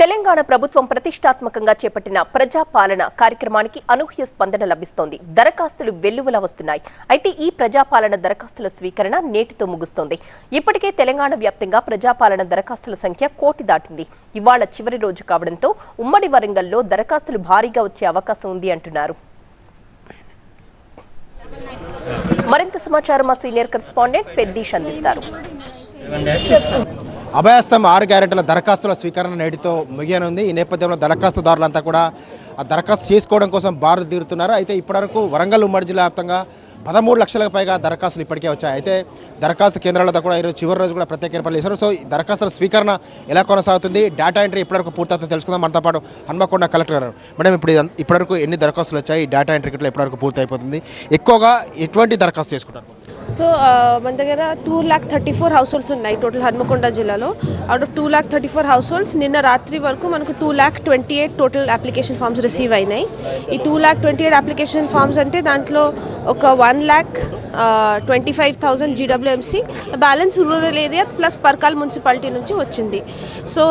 తెలంగాణ ప్రభుత్వం ప్రతిష్టాత్మకంగా చేపట్టిన ప్రజాపాలన కార్యక్రమానికి అనూహ్య స్పందన లభిస్తోంది. దరఖాస్తులు వెల్లువలా వస్తున్నాయి. అయితే ఈ ప్రజాపాలన దరఖాస్తుల స్వీకరణ నేటితో ముగుస్తోంది. ఇప్పటికే తెలంగాణ వ్యాప్తంగా ప్రజాపాలన దరఖాస్తుల సంఖ్య కోటి దాటింది. ఇవాళ చివరి రోజు కావడంతో ఉమ్మడి వరంగల్లో దరఖాస్తులు భారీగా వచ్చే అవకాశం ఉంది అంటున్నారు. మరింత సమాచారం మా సీనియర్ కరెస్పాండెంట్ పెద్దీష్ అందిస్తారు. అభయస్థం ఆరు గ్యారెంటీల దరఖాస్తుల స్వీకరణ నేటితో ముగియనుంది. ఈ నేపథ్యంలో దరఖాస్తుదారులంతా కూడా ఆ దరఖాస్తు చేసుకోవడం కోసం బారులు తీరుతున్నారు. అయితే ఇప్పటివరకు వరంగల్ ఉమ్మడి జిల్లా వ్యాప్తంగా పదమూడు లక్షలకు పైగా దరఖాస్తులు ఇప్పటికే వచ్చాయి. అయితే దరఖాస్తు కేంద్రాలతో కూడా ఈరోజు చివరి రోజు కూడా ప్రత్యేక ఏర్పాట్లు చేశారు. సో ఈ దరఖాస్తుల స్వీకరణ ఎలా కొనసాగుతుంది? డేటా ఎంట్రీ ఇప్పటివరకు పూర్తవుతుందో తెలుసుకుందాం. మనతో పాటు హన్మకొండ కలెక్టర్ గారు. మేడం ఇప్పుడు ఇప్పటివరకు ఎన్ని దరఖాస్తులు వచ్చాయి? డేటా ఎంట్రీ కిట్లో ఇప్పటివరకు పూర్తి అయిపోతుంది ఎక్కువగా ఎటువంటి దరఖాస్తు చేసుకుంటారు? సో మన దగ్గర two lakh thirty four households ఉన్నాయి టోటల్ హన్మకొండ జిల్లాలో. Out of two lakh thirty four households నిన్న రాత్రి వరకు మనకు two lakh twenty eight total application forms receive అయినాయి. ఈ two lakh twenty eight application forms అంటే దాంట్లో ఒక one lakh twenty five thousand GWMC balance rural area plus Parkal municipality నుంచి వచ్చింది. సో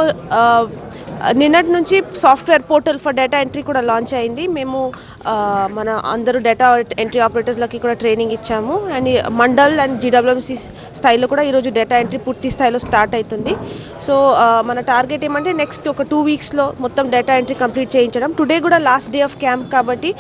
నిన్నటి నుంచి software portal for data entry కూడా లాంచ్ అయింది. మేము మన అందరూ డేటా ఎంట్రీ ఆపరేటర్స్లకి కూడా ట్రైనింగ్ ఇచ్చాము. అండ్ మండల్ అండ్ జీడబ్ల్యూఎంసీ స్థాయిలో కూడా ఈరోజు డేటా ఎంట్రీ పూర్తి స్థాయిలో స్టార్ట్ అవుతుంది సో మన టార్గెట్ ఏమంటే నెక్స్ట్ ఒక టూ వీక్స్లో మొత్తం డేటా ఎంట్రీ కంప్లీట్ చేయించడం. టుడే కూడా లాస్ట్ డే ఆఫ్ క్యాంప్ కాబట్టి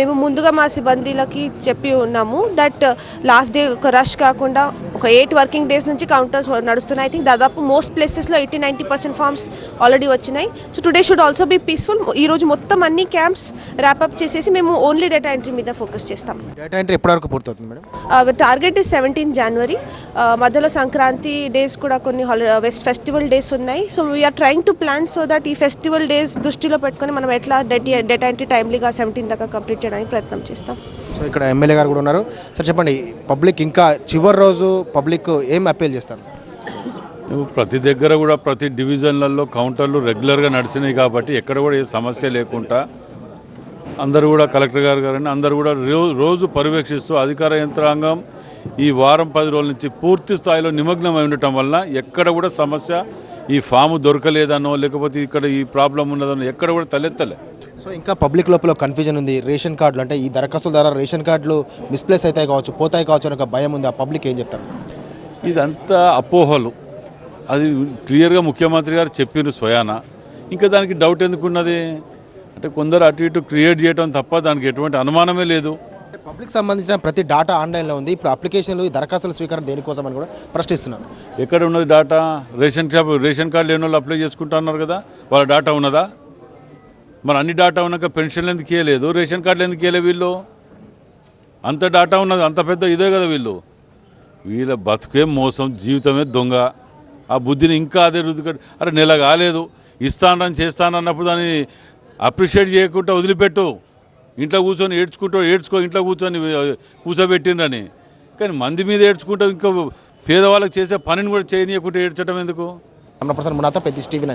మేము ముందుగా మా సిబ్బందిలకి చెప్పి ఉన్నాము దట్ లాస్ట్ డే ఒక రష్ కాకుండా ఒక ఎయిట్ వర్కింగ్ డేస్ నుంచి కౌంటర్స్ నడుస్తున్నాయి. ఐ థింక్ దాదాపు మోస్ట్ ప్లేసెస్లో eighty ninety percent forms already వచ్చినాయి. So today should also be peaceful ఈ రోజు మొత్తం అన్ని క్యాంప్స్ ర్యాప్అప్ చేసేసి మేము ఓన్లీ డేటా ఎంట్రీ మీద ఫోకస్ చేస్తాం. డేటా ఎంట్రీ ఎప్పటివరకు పూర్తవుతుంది మేడం? టార్గెట్ ఇస్ సెవెంటీన్ జనవరి మధ్యలో సంక్రాంతి డేస్ కూడా కొన్ని వెస్ట్ ఫెస్టివల్ డేస్ ఉన్నాయి. So we're trying to plan so that ఈ ఫెస్టివల్ డేస్ దృష్టిలో పెట్టుకొని మనం ఎట్లా డేటా ఎంట్రీ టైమ్లీగా సెవెంటీన్ దాకా కంప్లీట్ చేయడానికి ప్రయత్నం చేస్తాం. సో ఇక్కడ ఎమ్మెల్యే గారు కూడా ఉన్నారు. సార్ చెప్పండి పబ్లిక్ ఇంకా చివరి రోజు పబ్లిక్ ఏం అప్పీల్ చేస్తారు? ప్రతి దగ్గర కూడా ప్రతి డివిజన్లలో కౌంటర్లు రెగ్యులర్గా నడిచినాయి కాబట్టి ఎక్కడ కూడా ఏ సమస్య లేకుండా అందరూ కూడా కలెక్టర్ గారు గారని అందరూ కూడా రోజు పర్యవేక్షిస్తూ అధికార యంత్రాంగం ఈ వారం పది రోజుల నుంచి పూర్తి స్థాయిలో నిమగ్నమై ఉండటం వలన ఎక్కడ కూడా సమస్య ఈ ఫాము దొరకలేదనో లేకపోతే ఇక్కడ ఈ ప్రాబ్లం ఉన్నదనో ఎక్కడ కూడా తలెత్తలే. సో ఇంకా పబ్లిక్ లోపల కన్ఫ్యూజన్ ఉంది. రేషన్ కార్డులు అంటే ఈ దరఖాస్తుల ద్వారా రేషన్ కార్డులు మిస్ప్లేస్ అవుతాయి కావచ్చు పోతాయి కావచ్చు అని ఒక భయం ఉంది. ఆ పబ్లిక్ ఏం చెప్తారు? ఇదంతా అపోహలు. అది క్లియర్గా ముఖ్యమంత్రి గారు చెప్పిన స్వయాన. ఇంకా దానికి డౌట్ ఎందుకున్నది? అంటే కొందరు అటు ఇటు క్రియేట్ చేయడం తప్ప దానికి ఎటువంటి అనుమానమే లేదు. పబ్లిక్ సంబంధించిన ప్రతి డాటా ఆన్లైన్లో ఉంది. ఇప్పుడు అప్లికేషన్లు దరఖాస్తులు దరఖాస్తుల స్వీకరణ దేనికోసం అని కూడా ప్రశ్నిస్తున్నారు ఎక్కడ ఉన్నది data ration shop ration card లేని వాళ్ళు అప్లై చేసుకుంటా ఉన్నారు కదా? వాళ్ళ డాటా ఉన్నదా? మరి అన్ని డాటా ఉన్నాక పెన్షన్లు ఎందుకు ఇవ్వలేదు రేషన్ కార్డులు ఎందుకు ఇవ్వలేదు వీళ్ళు? అంత డాటా ఉన్నది అంత పెద్ద ఇదే కదా వీళ్ళు. వీళ్ళ బతుకే మోసం జీవితమే దొంగ. ఆ బుద్ధిని ఇంకా అదే రుద్దు అరే నెల కాలేదు. ఇస్తానని చేస్తానన్నప్పుడు దాన్ని అప్రిషియేట్ చేయకుండా వదిలిపెట్టు. ఇంట్లో కూర్చొని ఏడ్చుకుంటూ ఏడ్చుకో ఇంట్లో కూర్చొని కూర్చోబెట్టిండ్రని. కానీ మంది మీద ఏడ్చుకుంటాం ఇంకా పేదవాళ్ళకి చేసే పనిని కూడా చేయనీయకుండా ఏడ్చడం ఎందుకు? హండ్రెడ్ పర్సెంట్ మునాతో పెద్ద స్టీవెన్